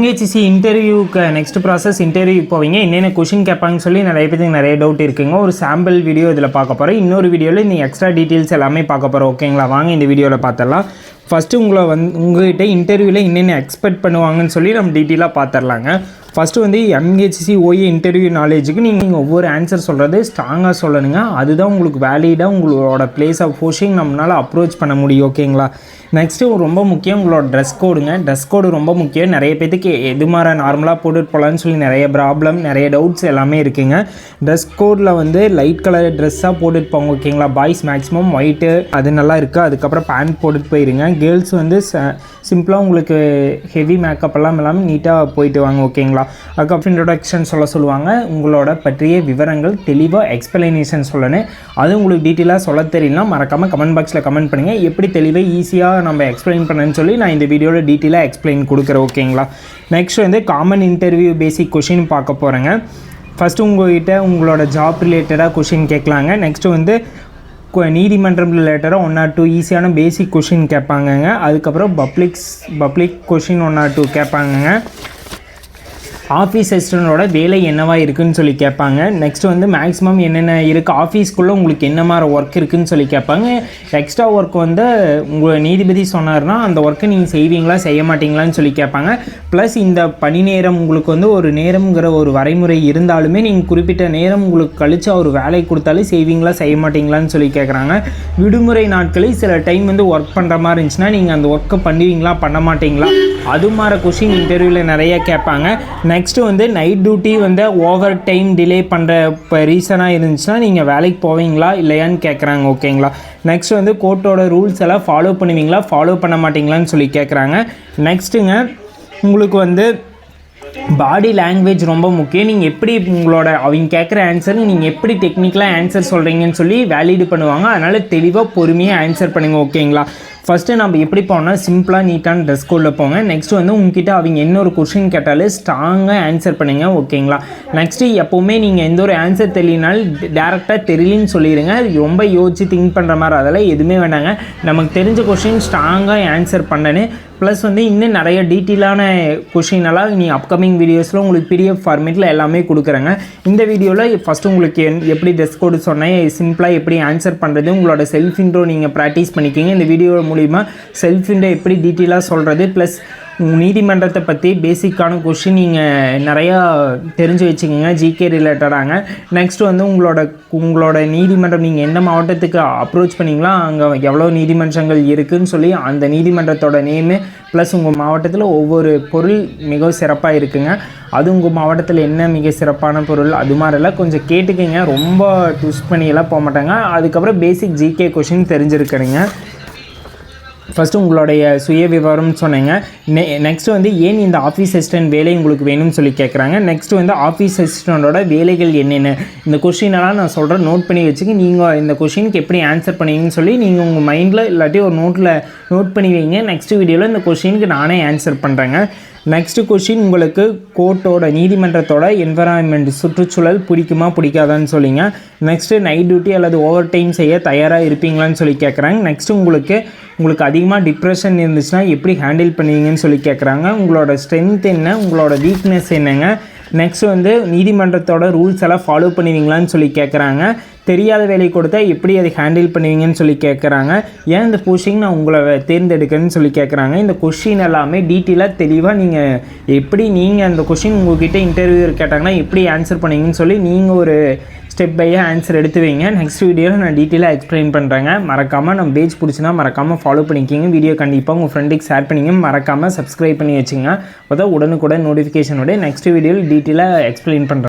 எம்ஹெச்சிசி இன்டர்வியூக்கு next process interview போவீங்க. என்னென்ன கொஷின் கேட்பாங்கன்னு சொல்லி நிறைய பேருக்கு நிறைய டவுட் இருக்குங்க. ஒரு சாம்பிள் வீடியோ இதில் பார்க்க போகிறோம் இன்னொரு வீடியோவில் நீங்கள் எக்ஸ்ட்ரா டீட்டெயில்ஸ் எல்லாமே பார்க்க போகிறோம் ஓகேங்களா வாங்க இந்த வீடியோவில் பார்த்தலாம் ஃபஸ்ட்டு உங்களை வந் உங்ககிட்ட இன்டர்வியூவில் என்னென்ன எக்ஸ்பெக்ட் பண்ணுவாங்கன்னு சொல்லி நம்ம டீட்டெயிலாக பார்த்துடலாங்க ஃபஸ்ட்டு வந்து எம்ஹெச்சி ஓஏ இன்டர்வியூ நாலேஜுக்கு நீங்கள் ஒவ்வொரு ஆன்சர் சொல்கிறது ஸ்ட்ராங்காக சொல்லணுங்க. அதுதான் உங்களுக்கு வேலிடாக உங்களோட பிளேஸ் ஆஃப் போஷிங் நம்மளால் அப்ரோச் பண்ண முடியும் ஓகேங்களா நெக்ஸ்ட்டு ரொம்ப முக்கியம் உங்களோட ட்ரெஸ் கோடுங்க ட்ரெஸ் கோடு ரொம்ப முக்கியம். நிறைய பேத்துக்கு எது மாதிரி நார்மலாக போட்டுட்டு போகலான்னு சொல்லி நிறைய ப்ராப்ளம் நிறைய டவுட்ஸ் எல்லாமே இருக்குங்க. ட்ரெஸ் கோடில் வந்து லைட் கலர் ட்ரெஸ்ஸாக போட்டுட்டு போங்க ஓகேங்களா பாய்ஸ் மேக்ஸிமம் ஒயிட்டு அது நல்லா இருக்குது அதுக்கப்புறம் பேண்ட் போட்டுட்டு போயிருங்க. கேர்ள்ஸ் வந்து ச சிம்பிளாக உங்களுக்கு ஹெவி மேக்கப் எல்லாம் இல்லாமல் நீட்டாக போயிட்டு வாங்க ஓகேங்களா அதுக்கப்புறம் இன்ட்ரொடக்ஷன் சொல்ல சொல்லுவாங்க. உங்களோட பற்றிய விவரங்கள் தெளிவாக எக்ஸ்பிளனேஷன் சொல்லணும். அது உங்களுக்கு டீட்டெயிலாக சொல்ல தெரியலனா மறக்காமல் கமெண்ட் பாக்ஸில் கமெண்ட் பண்ணுங்கள் எப்படி தெளிவாக ஈஸியாக நம்ம எக்ஸ்பிளைன் பண்ணேன்னு சொல்லி நான் இந்த வீடியோவில் டீட்டெயிலாக எக்ஸ்பிளைன் கொடுக்குறேன் ஓகேங்களா நெக்ஸ்ட் வந்து காமன் இன்டர்வியூ பேசிக் கொஷின் பார்க்க போகிறேங்க ஃபஸ்ட்டு உங்கள்கிட்ட உங்களோட ஜாப் ரிலேட்டடாக கொஷின் கேட்கலாங்க. நெக்ஸ்ட்டு வந்து கு- நீதிமன்றம் ரிலேட்டடாக ஒன் ஆர் டூ ஈஸியான பேசிக் கொஷின் கேட்பாங்கங்க அதுக்கப்புறம் publics public question one or two கேட்பாங்கங்க office அசிஸ்டண்டோட வேலை என்னவா இருக்குன்னு சொல்லி கேட்பாங்க. நெக்ஸ்ட் வந்து மேக்ஸிமம் என்னென்ன இருக்குது ஆஃபீஸ்க்குள்ளே உங்களுக்கு என்ன மாதிரி ஒர்க் இருக்குன்னு சொல்லி கேட்பாங்க. எக்ஸ்ட்ரா ஒர்க் வந்து உங்கள் நீதிபதி சொன்னார்னா அந்த ஒர்க்கை நீங்கள் செய்வீங்களா செய்ய மாட்டீங்களான்னு சொல்லி கேட்பாங்க. ப்ளஸ் இந்த பணி நேரம் உங்களுக்கு வந்து ஒரு நேரம்ங்கிற ஒரு வரைமுறை இருந்தாலுமே நீங்கள் குறிப்பிட்ட நேரம் உங்களுக்கு கழித்து அவர் வேலை கொடுத்தாலே செய்வீங்களா செய்ய மாட்டீங்களான்னு சொல்லி கேட்குறாங்க. விடுமுறை நாட்களில் சில டைம் வந்து ஒர்க் பண்ணுற மாதிரி இருந்துச்சுன்னா நீங்கள் அந்த ஒர்க்கை பண்ணுவீங்களா பண்ண மாட்டீங்களா? அது மாதிரி கொஷின் இன்டர்வியூவில் நிறைய கேட்பாங்க. நெக்ஸ்ட்டு வந்து நைட் டியூட்டி வந்து ஓவர் டைம் டிலே பண்ணுற இப்போ ரீசனாக இருந்துச்சுன்னா நீங்கள் வேலைக்கு போவீங்களா இல்லையான்னு கேட்குறாங்க ஓகேங்களா நெக்ஸ்ட் வந்து கோர்ட்டோட ரூல்ஸ் எல்லாம் ஃபாலோ பண்ணுவீங்களா? ஃபாலோ பண்ண மாட்டீங்களான்னு சொல்லி கேட்குறாங்க நெக்ஸ்ட்டுங்க உங்களுக்கு வந்து பாடி லாங்குவேஜ் ரொம்ப முக்கியம். நீங்கள் எப்படி உங்களோட அவங்க கேட்குற ஆன்சர் நீங்கள் எப்படி டெக்னிக்கலாக ஆன்சர் சொல்கிறீங்கன்னு சொல்லி வேலிடு பண்ணுவாங்க. அதனால் தெளிவாக பொறுமையாக ஆன்சர் பண்ணுங்கள் ஓகேங்களா ஃபஸ்ட்டு நம்ம எப்படி போனால் சிம்பிளாக நீட்டான ட்ரெஸ் கோடில் போங்க. நெக்ஸ்ட் வந்து உங்ககிட்ட அவங்க என்ன ஒரு கொஷின் கேட்டாலும் ஸ்ட்ராங்காக ஆன்சர் பண்ணுங்க ஓகேங்களா நெக்ஸ்ட்டு எப்போவுமே நீங்கள் எந்த ஒரு ஆன்சர் தெரியலனாலும் டேரெக்டாக தெரியலன்னு சொல்லிடுங்க. ரொம்ப யோசிச்சு திங்க் பண்ணுற மாதிரி அதெல்லாம் எதுவுமே வேண்டாங்க. நமக்கு தெரிஞ்ச கொஷின் ஸ்ட்ராங்காக ஆன்சர் பண்ணனு. ப்ளஸ் வந்து இன்னும் நிறைய டீட்டெயிலான கொஷின் எல்லாம் நீ அப்கமிங் வீடியோஸில் உங்களுக்கு பிடிஎஃப் ஃபார்மேட்டில் எல்லாமே கொடுக்குறேங்க. இந்த வீடியோவில் ஃபஸ்ட்டு உங்களுக்கு என்- எப்படி ட்ரெஸ் கோடு சொன்னேன் சிம்பிளாக எப்படி ஆன்சர் பண்ணுறது உங்களோட செல்ஃப் இன்ட்ரோ நீங்கள் ப்ராக்டிஸ் பண்ணிக்கிங்க. இந்த வீடியோ மூலிமா செல்ஃப் இன்ட்ரோ எப்படி டீட்டெயிலாக சொல்கிறது ப்ளஸ் நீதிமன்றத்தை பற்றி பேசிக்கான கொஷின் நீங்கள் நிறையா தெரிஞ்சு வச்சுக்கோங்க ஜிகே ரிலேட்டடாங்க நெக்ஸ்ட் வந்து உங்களோட உங்களோட நீதிமன்றம் நீங்கள் எந்த மாவட்டத்துக்கு அப்ரோச் பண்ணீங்களோ அங்கே எவ்வளோ நீதிமன்றங்கள் இருக்குதுன்னு சொல்லி அந்த நீதிமன்றத்தோட நேமு ப்ளஸ் உங்கள் மாவட்டத்தில் ஒவ்வொரு பொருள் மிக சிறப்பாக இருக்குங்க. அது உங்கள் மாவட்டத்தில் என்ன மிக சிறப்பான பொருள்? அது மாதிரிலாம் கொஞ்சம் கேட்டுக்கங்க. ரொம்ப ட்விஸ்ட் பண்ணியெல்லாம் போக மாட்டாங்க. அதுக்கப்புறம் பேசிக் ஜிகே கொஷின் தெரிஞ்சிருக்கணுங்க. ஃபஸ்ட்டு உங்களுடைய சுய விவரம்னு சொன்னீங்க. நெ நெக்ஸ்ட்டு வந்து ஏன் இந்த ஆஃபீஸ் அசிஸ்டன்ட் வேலை உங்களுக்கு வேணும்னு சொல்லி கேட்குறாங்க நெக்ஸ்ட் வந்து ஆஃபீஸ் அசிஸ்டண்ட்டோட வேலைகள் என்னென்ன? இந்த கொஷினெல்லாம் நான் சொல்கிறேன் நோட் பண்ணி வச்சுக்க நீங்கள் இந்த கொஷினுக்கு எப்படி ஆன்சர் பண்ணுவீங்கன்னு சொல்லி நீங்கள் உங்கள் மைண்டில் இல்லாட்டி ஒரு நோட்டில் நோட் பண்ணி வைங்க. நெக்ஸ்ட் வீடியோவில் இந்த கொஷினுக்கு நானே ஆன்சர் பண்ணுறேங்க நெக்ஸ்ட்டு கொஷின் உங்களுக்கு கோர்ட்டோட நீதிமன்றத்தோட என்வரான்மெண்ட் சுற்றுச்சூழல் பிடிக்குமா பிடிக்காதான்னு சொல்லிங்க. நெக்ஸ்ட்டு நைட் டியூட்டி அல்லது ஓவர் டைம் செய்ய தயாராக இருப்பீங்களான்னு சொல்லி கேட்குறாங்க நெக்ஸ்ட்டு உங்களுக்கு உங்களுக்கு அதிகமாக டிப்ரெஷன் இருந்துச்சுன்னா எப்படி ஹேண்டில் பண்ணுவீங்கன்னு சொல்லி கேட்குறாங்க உங்களோட ஸ்ட்ரென்த் என்ன? உங்களோட வீக்னஸ் என்னங்க? நெக்ஸ்ட் வந்து நீதிமன்றத்தோட ரூல்ஸ் எல்லாம் ஃபாலோ பண்ணுவீங்களான்னு சொல்லி கேட்குறாங்க தெரியாத வேலையை கொடுத்தா எப்படி அதை ஹேண்டில் பண்ணுவீங்கன்னு சொல்லி கேட்குறாங்க ஏன் இந்த போஸ்டிங் நான் உங்களை தேர்ந்தெடுக்கிறேன்னு சொல்லி கேட்குறாங்க இந்த கொஷின் எல்லாமே டீட்டெயிலாக தெளிவாக நீங்கள் எப்படி நீங்கள் அந்த கொஷின் உங்கள்கிட்ட இன்டர்வியூ கேட்டாங்கன்னா எப்படி ஆன்சர் பண்ணுவீங்கன்னு சொல்லி நீங்கள் ஒரு ஸ்டெப் பையாக ஆன்சர் எடுத்து வைங்க. நெக்ஸ்ட் வீடியோவில் நான் டீட்டெயிலாக எக்ஸ்பிளைன் பண்ணுறேங்க மறக்காமல் நம்ம பேஜ் பிடிச்சினா மறக்காமல் ஃபாலோ பண்ணிக்கிங்க. வீடியோ கண்டிப்பாக உங்கள் ஃப்ரெண்டுக்கு ஷேர் பண்ணிங்க. மறக்காமல் சப்ஸ்கிரைப் பண்ணி வச்சுங்க அப்போ தான் உடனுக்குடன் நோட்டிஃபிகேஷனோட நெக்ஸ்ட் வீடியோவில் டீட்டெயிலாக எக்ஸ்பிளைன் பண்ணுறேன்